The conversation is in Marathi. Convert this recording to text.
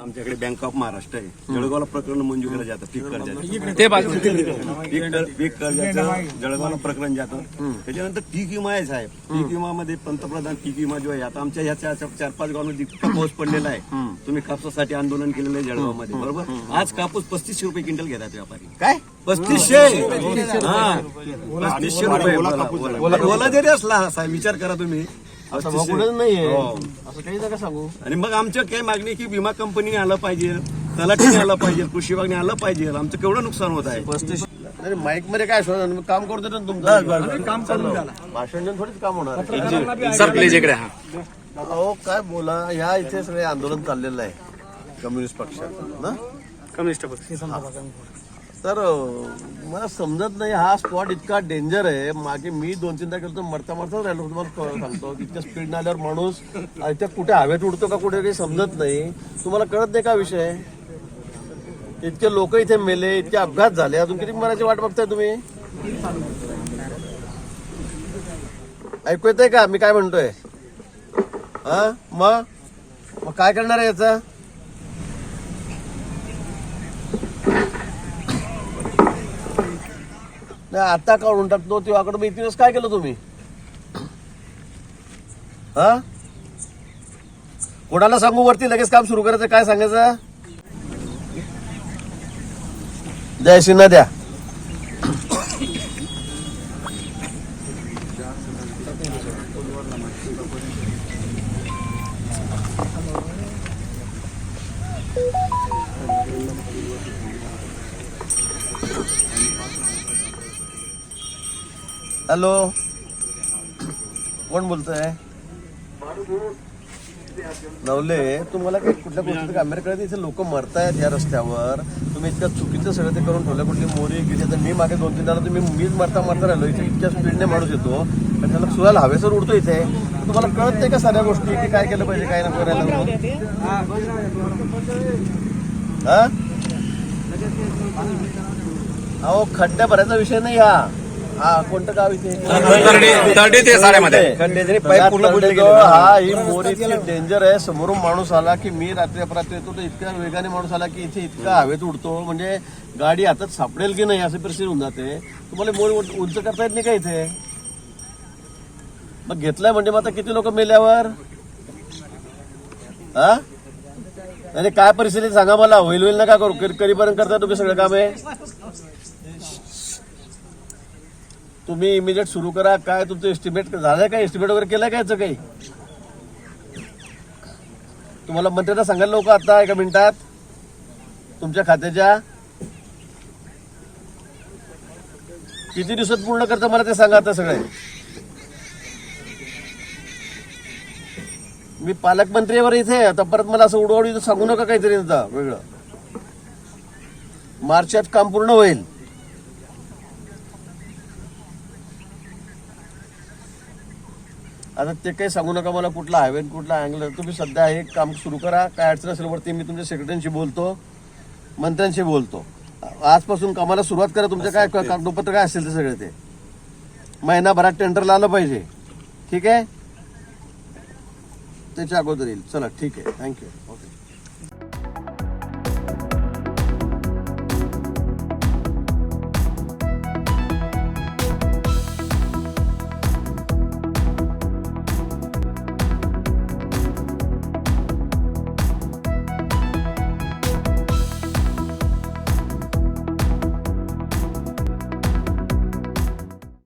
आमच्याकडे बँक ऑफ महाराष्ट्र आहे. जळगावला प्रकरण मंजूर केलं जातं पीक कर्जाचं. ते बाजू पीक कर- पीक कर्जाचं जळगावला प्रकरण जातं. त्याच्यानंतर पीक विमा आहे साहेब. पीक विमा मध्ये पंतप्रधान पीक विमा जो आहे आता आमच्या ह्या चार चार पाच गावांमध्ये जितका पाऊस पडलेला आहे. तुम्ही कापसासाठी आंदोलन केलेलं आहे जळगावमध्ये बरोबर? आज कापूस पस्तीसशे रुपये क्विंटल घेतात व्यापारी. काय? पस्तीसशे? हा. पस्तीसशे रुपये. बोला, जरी असला साहेब विचार करा तुम्ही. कुठेच नाहीये. हो. असं काही नका सांगू. आणि मग आमच्या काय मागणी की विमा कंपनीने आलं पाहिजे तलाठीने आलं पाहिजे कृषी विभागाने आलं पाहिजे आमचं केवढं नुकसान होत आहे? पस्तीस नाही माईकमध्ये काय शोधा मी काम करतो ना तुमचं. काम चालू भाषण देऊन थोडीच काम होणार सर प्लीज इकडे हा अहो काय बोला? ह्या इथे सगळे आंदोलन चाललेलं आहे. कम्युनिस्ट पक्षाचं ना? कम्युनिस्ट पक्ष. तर मला समजत नाही हा स्पॉट इतका डेंजर आहे. मागे मी दोन तीनदा गेलो तर मरता मरताच राहिलो तुम्हाला सांगतो. इतक्या स्पीड आल्यावर माणूस इथे कुठे हवेत उडतो का कुठे काही समजत नाही. तुम्हाला कळत नाही का विषय? इतके लोक इथे मेले इतके अपघात झाले. अजून किती मराठी वाट बघताय तुम्ही? ऐकू येतंय का? मी काय म्हणतोय? हा? मग? मग काय करणार आहे याचा? नाही आता काढून टाकतो तेव्हाकडे मी इतिहास काय केलं तुम्ही? हा? कोणाला सांगू वरती? लगेच काम सुरू करायचं. काय सांगायचं? जय सिन्हा द्या. हॅलो. कोण बोलतोय? नवले तुम्हाला काही कुठल्या कॅमेरा कळत इथे लोक मरतायत या रस्त्यावर. तुम्ही इतकं चुकीचं सगळं ते करून ठेवलं कुठली मोरी गेली तर मी मागे दोन तीन जण तुम्ही मीच मरता मरता राहिलो. इथे इतक्या स्पीडने माणूस येतो. आणि त्याला सुद्धा हवेसर उडतो इथे. तुम्हाला कळत नाही का साऱ्या गोष्टी? की काय केलं पाहिजे काय नको करायला? हा? अहो खड्ड्या भरायचा विषय नाही हा. हा कोणतं गाव इथे? तर्डे ते साऱ्यामध्ये. हा ही मोर इतकी डेंजर आहे. समोरून माणूस आला की मी रात्री अपरात्री येतो तर इतक्या वेगाने माणूस आला की इथे इतका हवेत उडतो. म्हणजे गाडी हातात सापडेल की नाही अशी परिस्थिती होऊन जाते. तुम्हाला मोर उंच- करता येत नाही का इथे? मग घेतलाय म्हणजे मग आता किती लोक मेल्यावर? हा? आणि काय परिस्थिती सांगा मला. होईल होईल नका करू. कधी- कधीपर्यंत करता तुम्ही सगळं काम. आहे तुम्ही इमिजिएट सुरू करा. काय तुमचं एस्टिमेट झालं काय एस्टिमेट वगैरे केलं काय काही? तुम्हाला मंत्र्यांना सांगायला लोक आता एका मिनिटात. तुमच्या खात्याच्या किती दिवसात पूर्ण करता मला ते सांगा आता सगळे. मी पालकमंत्रीवर इथे आता परत मला असं उडवडी सांगू नका काहीतरी आता वेगळं. मार्चात काम पूर्ण होईल. आता ते काही सांगू नका मला कुठला हायवे कुठला अँगल तुम्ही सध्या हे काम सुरू करा. काय अडचण असेल वरती मी तुमच्या सेक्रेटरीशी बोलतो मंत्र्यांशी बोलतो. आजपासून कामाला सुरुवात करा. तुमच्या काय कागदोपत्र काय असेल ते सगळे ते. महिनाभरात टेंडरला आलं पाहिजे. ठीक आहे? त्याच्या अगोदर येईल. चला ठीक आहे. Thank you okay